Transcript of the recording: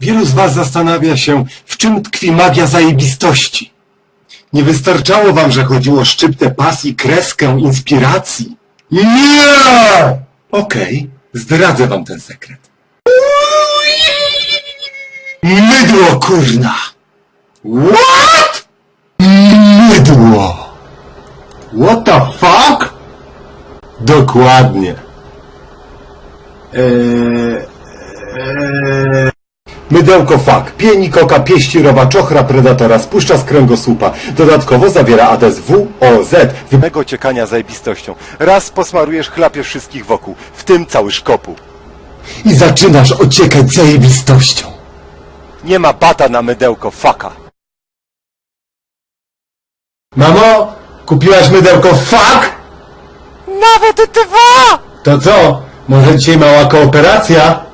Wielu z was zastanawia się, w czym tkwi magia zajebistości. Nie wystarczało wam, że chodziło o szczyptę pasji, kreskę, inspiracji. Nie! Okej, zdradzę wam ten sekret. Mydło, kurna! What? Mydło! What the fuck? Dokładnie. Eee, Mydełko fak, pieni, koka, pieści, rowa, czochra, predatora, spuszcza z kręgosłupa. Dodatkowo zawiera adres WOZ, wymego ciekania zajebistością. Raz posmarujesz, chlapiesz wszystkich wokół, w tym cały szkopu. I zaczynasz ociekać zajebistością. Nie ma bata na mydełko faka. Mamo, kupiłaś mydełko fak? Nawet dwa! To co? Może dzisiaj mała kooperacja?